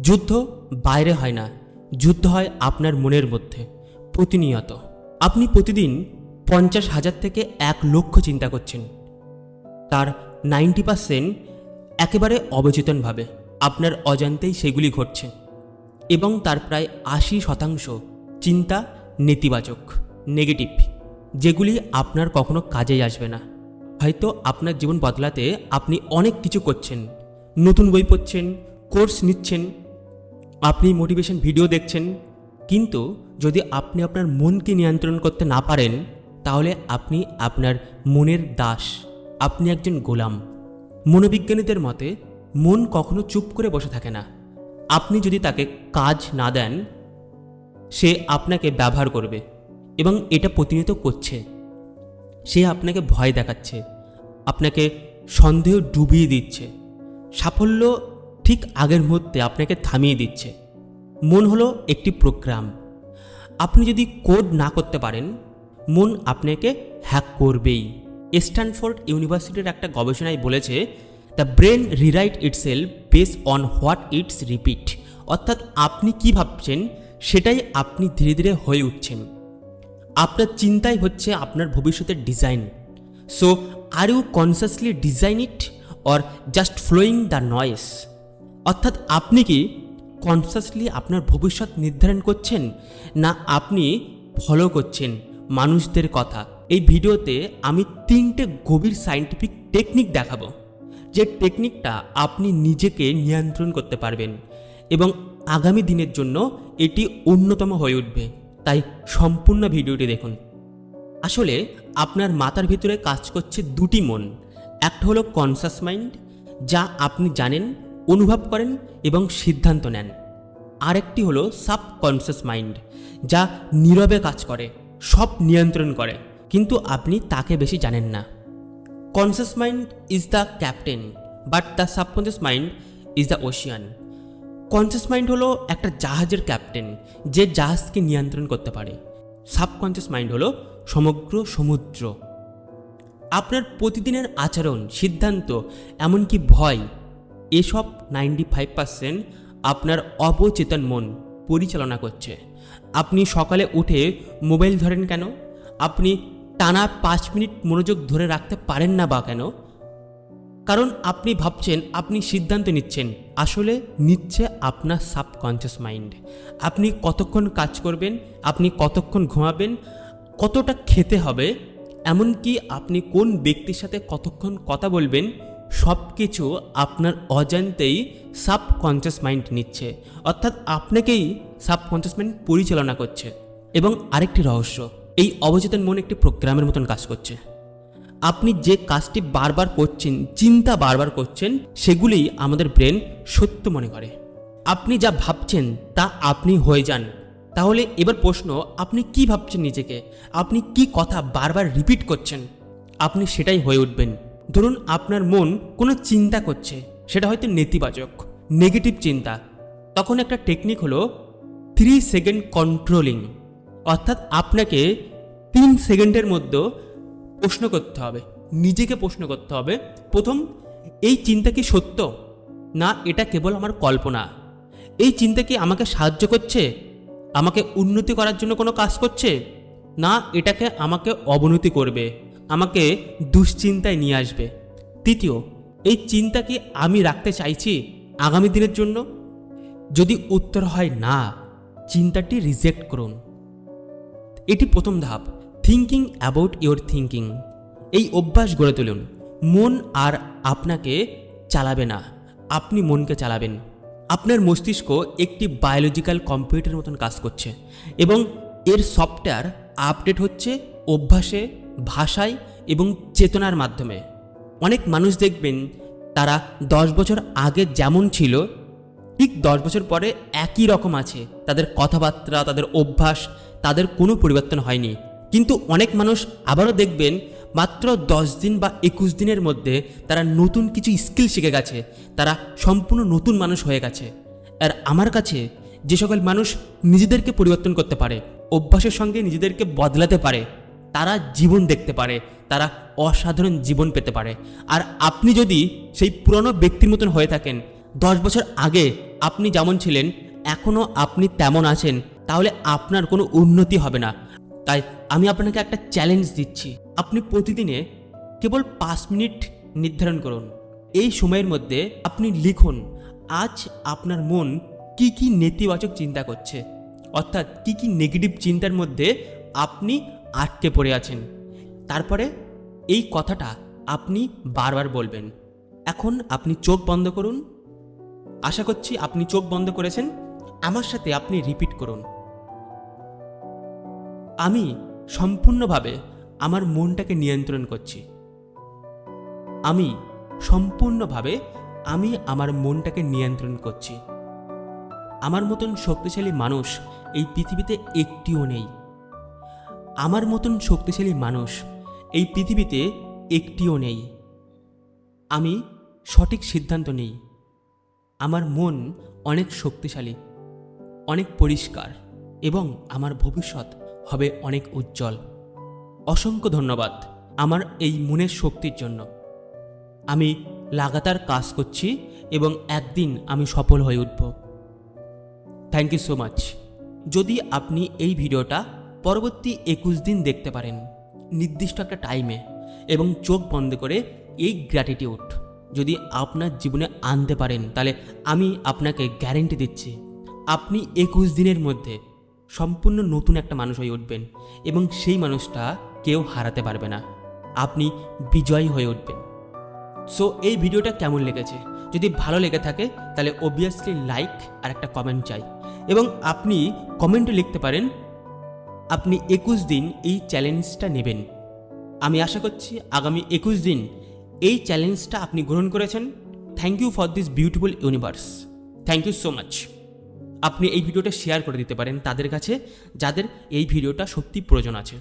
যুদ্ধ বাইরে হয় না, যুদ্ধ হয় আপনার মনের মধ্যে, প্রতিনিয়ত। আপনি প্রতিদিন পঞ্চাশ হাজার থেকে এক লক্ষ চিন্তা করছেন। তার নাইনটি পার্সেন্ট একেবারে অবচেতনভাবে, আপনার অজান্তেই সেগুলি ঘটছে। এবং তার প্রায় আশি শতাংশ চিন্তা নেতিবাচক, নেগেটিভ, যেগুলি আপনার কখনো কাজেই আসবে না। হয়তো আপনার জীবন বদলাতে আপনি অনেক কিছু করছেন, নতুন বই পড়ছেন, কোর্স নিচ্ছেন আপনি মোটিভেশন ভিডিও দেখছেন, কিন্তু যদি আপনি আপনার মনকে নিয়ন্ত্রণ করতে না পারেন, তাহলে আপনি আপনার মনের দাস। আপনি একজন গোলাম। মনোবিজ্ঞানীদের মতে, মন কখনো চুপ করে বসে থাকে না। আপনি যদি তাকে কাজ না দেন, সে আপনাকে ব্যবহার করবে এবং এটা প্রতিনিয়ত করছে। সে আপনাকে ভয় দেখাচ্ছে, আপনাকে সন্দেহ ডুবিয়ে দিচ্ছে। সাফল্য ঠিক আগের মুহূর্তে আপনাকে থামিয়ে দিচ্ছে। মন হলো একটি প্রোগ্রাম। আপনি যদি কোড না করতে পারেন, মন আপনাকে হ্যাক করবেই। স্ট্যানফোর্ড ইউনিভার্সিটির একটা গবেষণায় বলেছে, the brain rewrite itself base on what its repeat. অর্থাৎ আপনি কি ভাবছেন, সেটাই আপনি ধীরে ধীরে হয়ে উঠছেন। আপনার চিন্তাই হচ্ছে আপনার ভবিষ্যতের design. So are you consciously design it or just flowing the noise অর্থাৎ আপনি কি কনসাসলি আপনার ভবিষ্যৎ নির্ধারণ করছেন, না আপনি ফলো করছেন মানুষদের কথা? এই ভিডিওতে আমি তিনটে গভীর সায়েন্টিফিক টেকনিক দেখাবো। যে টেকনিকটা আপনি নিজেকে নিয়ন্ত্রণ করতে পারবেন এবং আগামী দিনের জন্য এটি অন্যতম হয়ে উঠবে। তাই সম্পূর্ণ ভিডিওটি দেখুন। আসলে আপনার মাথার ভিতরে কাজ করছে দুটি মন। একটা হলো কনসাস মাইন্ড যা আপনি জানেন অনুভব করেন এবং সিদ্ধান্ত নেন। আরেকটি হলো সাবকনসিয়াস মাইন্ড, যা নীরবে কাজ করে, সব নিয়ন্ত্রণ করে, কিন্তু আপনি তাকে বেশি জানেন না। Conscious mind is the captain, but the subconscious mind is the ocean. Conscious mind হলো একটা জাহাজের ক্যাপ্টেন, যে জাহাজকে নিয়ন্ত্রণ করতে পারে। সাবকনসিয়াস মাইন্ড হলো সমগ্র সমুদ্র। আপনার প্রতিদিনের আচরণ, সিদ্ধান্ত, এমনকি ভয় এসব নাইনটি ফাইভ পার্সেন্ট আপনার অবচেতন মন পরিচালনা করছে। আপনি সকালে উঠে মোবাইল ধরেন কেন? আপনি টানা পাঁচ মিনিট মনোযোগ ধরে রাখতে পারেন না বা কেন? কারণ আপনি ভাবছেন, আপনি সিদ্ধান্ত নিচ্ছেন। আসলে নিচ্ছে আপনার সাবকনসিয়াস মাইন্ড। আপনি কতক্ষণ কাজ করবেন? আপনি কতক্ষণ ঘুমাবেন? কতটা খেতে হবে? এমনকি আপনি কোন ব্যক্তির সাথে কতক্ষণ কথা বলবেন? সব কিছু আপনার অজান্তেই সাবকনসিয়াস মাইন্ড নিচ্ছে। অর্থাৎ আপনাকেই সাবকনসিয়াস মাইন্ড পরিচালনা করছে। এবং আরেকটি রহস্য, এই অবচেতন মন একটি প্রোগ্রামের মতন কাজ করছে। আপনি যে কাজটি বারবার করছেন, চিন্তা বারবার করছেন, সেগুলিই আমাদের ব্রেন সত্য মনে করে। আপনি যা ভাবছেন, তা আপনি হয়ে যান। তাহলে এবার প্রশ্ন, আপনি কি ভাবছেন নিজেকে? আপনি কি কথা বারবার রিপিট করছেন? আপনি সেটাই হয়ে উঠবেন। ধরুন আপনার মন কোনো চিন্তা করছে, সেটা হয়তো নেতিবাচক নেগেটিভ চিন্তা। তখন একটা টেকনিক হলো থ্রি সেকেন্ড কন্ট্রোলিং অর্থাৎ আপনাকে তিন সেকেন্ডের মধ্যে প্রশ্ন করতে হবে, নিজেকে প্রশ্ন করতে হবে। প্রথম, এই চিন্তা কি সত্য? না, এটা কেবল আমার কল্পনা। এই চিন্তা কি আমাকে সাহায্য করছে? আমাকে উন্নতি করার জন্য কোনো কাজ করছে? না, এটাকে আমাকে অবনতি করবে। আমাকে দুশ্চিন্তায় নিয়ে আসবে। তৃতীয়, এই চিন্তা কি আমি রাখতে চাইছি আগামী দিনের জন্য? যদি উত্তর হয় না, চিন্তাটি রিজেক্ট করুন। এটি প্রথম ধাপ। থিঙ্কিং অ্যাবাউট ইওর থিঙ্কিং এই অভ্যাস গড়ে তুলুন। মন আর আপনাকে চালাবে না। আপনি মনকে চালাবেন। আপনার মস্তিষ্ক একটি বায়োলজিক্যাল কম্পিউটারের মতন কাজ করছে এবং এর সফটওয়্যার আপডেট হচ্ছে, অভ্যাসে ভাষায় এবং চেতনার মাধ্যমে। অনেক মানুষ দেখবেন তারা দশ বছর আগে যেমন ছিল, ঠিক দশ বছর পরে একই রকম আছে। তাদের কথাবার্তা, তাদের অভ্যাস, তাদের কোনো পরিবর্তন হয়নি। কিন্তু অনেক মানুষ আবারও দেখবেন মাত্র দশ দিন বা একুশ দিনের মধ্যে তারা নতুন কিছু স্কিল শিখে গেছে। তারা সম্পূর্ণ নতুন মানুষ হয়ে গেছে। আর আমার কাছে যে সকল মানুষ নিজেদেরকে পরিবর্তন করতে পারে, অভ্যাসের সঙ্গে নিজেদেরকে বদলাতে পারে তারা জীবন দেখতে পারে, তারা অসাধারণ জীবন পেতে পারে। আর আপনি যদি সেই পুরনো ব্যক্তির মতন হয়ে থাকেন, দশ বছর আগে আপনি যেমন ছিলেন এখনও আপনি তেমন আছেন, তাহলে আপনার কোনো উন্নতি হবে না। তাই আমি আপনাকে একটা চ্যালেঞ্জ দিচ্ছি। আপনি প্রতিদিনে কেবল পাঁচ মিনিট নির্ধারণ করুন। এই সময়ের মধ্যে আপনি লিখুন, আজ আপনার মন কি কি নেতিবাচক চিন্তা করছে? অর্থাৎ কি কি নেগেটিভ চিন্তার মধ্যে আপনি আটকে পড়ে আছেন। তারপরে এই কথাটা আপনি বারবার বলবেন। এখন আপনি চোখ বন্ধ করুন। আশা করছি আপনি চোখ বন্ধ করেছেন। আমার সাথে আপনি রিপিট করুন। আমি সম্পূর্ণভাবে আমার মনটাকে নিয়ন্ত্রণ করছি। আমি সম্পূর্ণভাবে আমি আমার মনটাকে নিয়ন্ত্রণ করছি। আমার মতন শক্তিশালী মানুষ এই পৃথিবীতে একটিও নেই। আমার মতন শক্তিশালী মানুষ এই পৃথিবীতে একটিও নেই। আমি সঠিক সিদ্ধান্ত নেই। আমার মন অনেক শক্তিশালী, অনেক পরিষ্কার এবং আমার ভবিষ্যৎ হবে অনেক উজ্জ্বল। অসংখ্য ধন্যবাদ আমার এই মনের শক্তির জন্য। আমি লাগাতার কাজ করছি এবং একদিন আমি সফল হয়ে উঠব। থ্যাংক ইউ সো মাচ যদি আপনি এই ভিডিওটা পরবর্তী একুশ দিন দেখতে পারেন। নির্দিষ্ট একটা টাইমে এবং চোখ বন্ধ করে এই গ্র্যাটিটিউড যদি আপনার জীবনে আনতে পারেন, তাহলে আমি আপনাকে গ্যারেন্টি দিচ্ছি, আপনি একুশ দিনের মধ্যে সম্পূর্ণ নতুন একটা মানুষ হয়ে উঠবেন এবং সেই মানুষটা কেউ হারাতে পারবে না। আপনি বিজয়ী হয়ে উঠবেন। সো এই ভিডিওটা কেমন লেগেছে? যদি ভালো লেগে থাকে, তাহলে অবভিয়াসলি লাইক আর একটা কমেন্ট চাই। এবং আপনি কমেন্টে লিখতে পারেন আপনি একুশ দিন এই চ্যালেঞ্জটা নেবেন। আমি আশা করছি আগামী একুশ দিন এই চ্যালেঞ্জটা আপনি গ্রহণ করেছেন। Thank you for this beautiful universe thank you so much আপনি এই ভিডিওটা শেয়ার করে দিতে পারেন তাদের কাছে, যাদের এই ভিডিওটা সত্যি প্রয়োজন আছে।